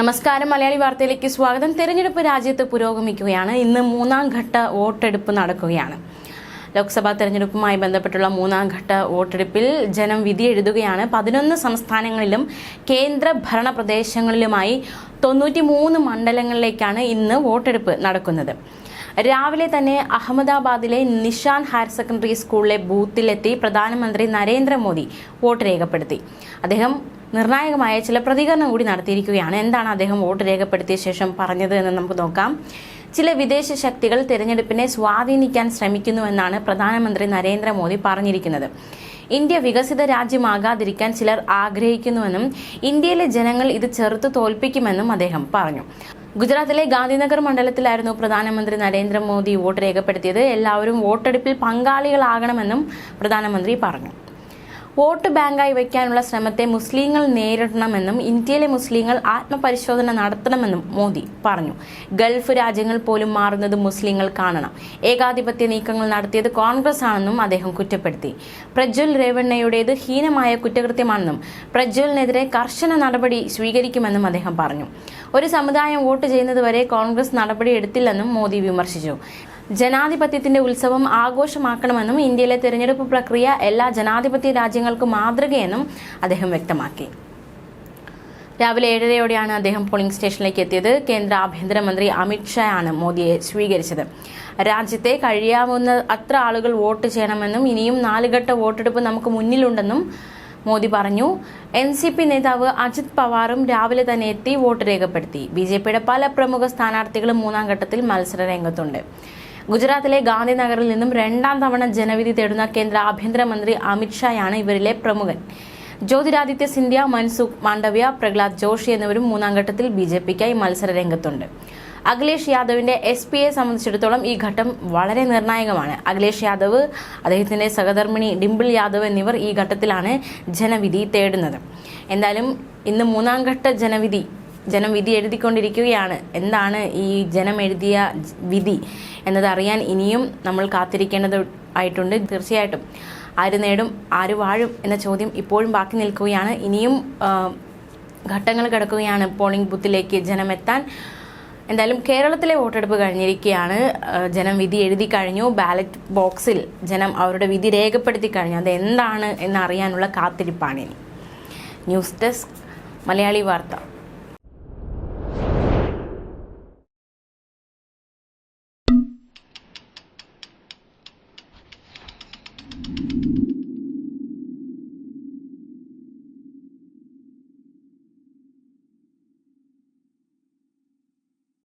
നമസ്കാരം. മലയാളി വാർത്തയിലേക്ക് സ്വാഗതം. തെരഞ്ഞെടുപ്പ് രാജ്യത്ത് പുരോഗമിക്കുകയാണ്. ഇന്ന് മൂന്നാം ഘട്ട വോട്ടെടുപ്പ് നടക്കുകയാണ്. ലോക്സഭാ തെരഞ്ഞെടുപ്പുമായി ബന്ധപ്പെട്ടുള്ള മൂന്നാം ഘട്ട വോട്ടെടുപ്പിൽ ജനം വിധി എഴുതുകയാണ്. പതിനൊന്ന് സംസ്ഥാനങ്ങളിലും കേന്ദ്ര ഭരണ പ്രദേശങ്ങളിലുമായി തൊണ്ണൂറ്റി മൂന്ന് മണ്ഡലങ്ങളിലേക്കാണ് ഇന്ന് വോട്ടെടുപ്പ് നടക്കുന്നത്. രാവിലെ തന്നെ അഹമ്മദാബാദിലെ നിഷാൻ ഹയർ സെക്കൻഡറി സ്കൂളിലെ ബൂത്തിലെത്തി പ്രധാനമന്ത്രി നരേന്ദ്രമോദി വോട്ട് രേഖപ്പെടുത്തി. അദ്ദേഹം നിർണായകമായ ചില പ്രതികരണം കൂടി നടത്തിയിരിക്കുകയാണ്. എന്താണ് അദ്ദേഹം വോട്ട് രേഖപ്പെടുത്തിയ ശേഷം പറഞ്ഞത് എന്ന് നമുക്ക് നോക്കാം. ചില വിദേശ ശക്തികൾ തിരഞ്ഞെടുപ്പിനെ സ്വാധീനിക്കാൻ ശ്രമിക്കുന്നുവെന്നാണ് പ്രധാനമന്ത്രി നരേന്ദ്രമോദി പറഞ്ഞിരിക്കുന്നത്. ഇന്ത്യ വികസിത രാജ്യമാകാതിരിക്കാൻ ചിലർ ആഗ്രഹിക്കുന്നുവെന്നും ഇന്ത്യയിലെ ജനങ്ങൾ ഇത് ചെറുത്ത് തോൽപ്പിക്കുമെന്നും അദ്ദേഹം പറഞ്ഞു. ഗുജറാത്തിലെ ഗാന്ധിനഗർ മണ്ഡലത്തിലായിരുന്നു പ്രധാനമന്ത്രി നരേന്ദ്രമോദി വോട്ട് രേഖപ്പെടുത്തിയത്. എല്ലാവരും വോട്ടെടുപ്പിൽ പങ്കാളികളാകണമെന്നും പ്രധാനമന്ത്രി പറഞ്ഞു. വോട്ട് ബാങ്കായി വയ്ക്കാനുള്ള ശ്രമത്തെ മുസ്ലിങ്ങൾ നേരിടണമെന്നും ഇന്ത്യയിലെ മുസ്ലിങ്ങൾ ആത്മപരിശോധന നടത്തണമെന്നും മോദി പറഞ്ഞു. ഗൾഫ് രാജ്യങ്ങൾ പോലും മാറുന്നത് മുസ്ലിങ്ങൾ കാണണം. ഏകാധിപത്യ നീക്കങ്ങൾ നടത്തിയത് കോൺഗ്രസ് ആണെന്നും അദ്ദേഹം കുറ്റപ്പെടുത്തി. പ്രജ്വൽ രേവണ്ണയുടേത് ഹീനമായ കുറ്റകൃത്യമാണെന്നും പ്രജ്വലിനെതിരെ കർശന നടപടി സ്വീകരിക്കുമെന്നും അദ്ദേഹം പറഞ്ഞു. ഒരു സമുദായം വോട്ട് ചെയ്യുന്നതുവരെ കോൺഗ്രസ് നടപടി എടുത്തില്ലെന്നും മോദി വിമർശിച്ചു. ജനാധിപത്യത്തിന്റെ ഉത്സവം ആഘോഷമാക്കണമെന്നും ഇന്ത്യയിലെ തിരഞ്ഞെടുപ്പ് പ്രക്രിയ എല്ലാ ജനാധിപത്യ രാജ്യങ്ങൾക്കും മാതൃകയെന്നും അദ്ദേഹം വ്യക്തമാക്കി. രാവിലെ ഏഴരയോടെയാണ് അദ്ദേഹം പോളിംഗ് സ്റ്റേഷനിലേക്ക് എത്തിയത്. കേന്ദ്ര ആഭ്യന്തരമന്ത്രി അമിത് ഷാ ആണ് മോദിയെ സ്വീകരിച്ചത്. രാജ്യത്തെ കഴിയാവുന്ന അത്ര ആളുകൾ വോട്ട് ചെയ്യണമെന്നും ഇനിയും നാലുഘട്ട വോട്ടെടുപ്പ് നമുക്ക് മുന്നിലുണ്ടെന്നും മോദി പറഞ്ഞു. എൻ സി പി നേതാവ് അജിത് പവാറും രാവിലെ തന്നെ എത്തി വോട്ട് രേഖപ്പെടുത്തി. ബി ജെ പിയുടെ പല പ്രമുഖ സ്ഥാനാർത്ഥികളും മൂന്നാം ഘട്ടത്തിൽ മത്സര രംഗത്തുണ്ട്. ഗുജറാത്തിലെ ഗാന്ധിനഗറിൽ നിന്നും രണ്ടാം തവണ ജനവിധി തേടുന്ന കേന്ദ്ര ആഭ്യന്തരമന്ത്രി അമിത്ഷായാണ് ഇവരിലെ പ്രമുഖൻ. ജ്യോതിരാദിത്യ സിന്ധ്യ മൻസുഖ് മാണ്ഡവ്യ പ്രഹ്ലാദ് ജോഷി എന്നിവരും മൂന്നാം ഘട്ടത്തിൽ ബി ജെ പിക്കായി മത്സര രംഗത്തുണ്ട് അഖിലേഷ് യാദവിന്റെ എസ് പിയെ സംബന്ധിച്ചിടത്തോളം ഈ ഘട്ടം വളരെ നിർണായകമാണ്. അഖിലേഷ് യാദവ് അദ്ദേഹത്തിന്റെ സഹധർമ്മിണി ഡിംപിൾ യാദവ് എന്നിവർ ഈ ഘട്ടത്തിലാണ് ജനവിധി തേടുന്നത്. എന്തായാലും ഇന്ന് മൂന്നാം ഘട്ട ജനവിധി ജനം വിധി എഴുതിക്കൊണ്ടിരിക്കുകയാണ്. എന്താണ് ഈ ജനം എഴുതിയ വിധി എന്നതറിയാൻ ഇനിയും നമ്മൾ കാത്തിരിക്കേണ്ടത് ആയിട്ടുണ്ട് തീർച്ചയായിട്ടും. ആര് നേടും ആര് വാഴും എന്ന ചോദ്യം ഇപ്പോഴും ബാക്കി നിൽക്കുകയാണ്. ഇനിയും ഘട്ടങ്ങൾ കിടക്കുകയാണ് പോളിംഗ് ബൂത്തിലേക്ക് ജനമെത്താൻ എന്തായാലും കേരളത്തിലെ വോട്ടെടുപ്പ് കഴിഞ്ഞിരിക്കുകയാണ്. ജനം വിധി എഴുതി കഴിഞ്ഞു. ബാലറ്റ് ബോക്സിൽ ജനം അവരുടെ വിധി രേഖപ്പെടുത്തി കഴിഞ്ഞു. അത് എന്താണ് എന്നറിയാനുള്ള കാത്തിരിപ്പാണ് ഇനി. ന്യൂസ് ഡെസ്ക് മലയാളി വാർത്ത.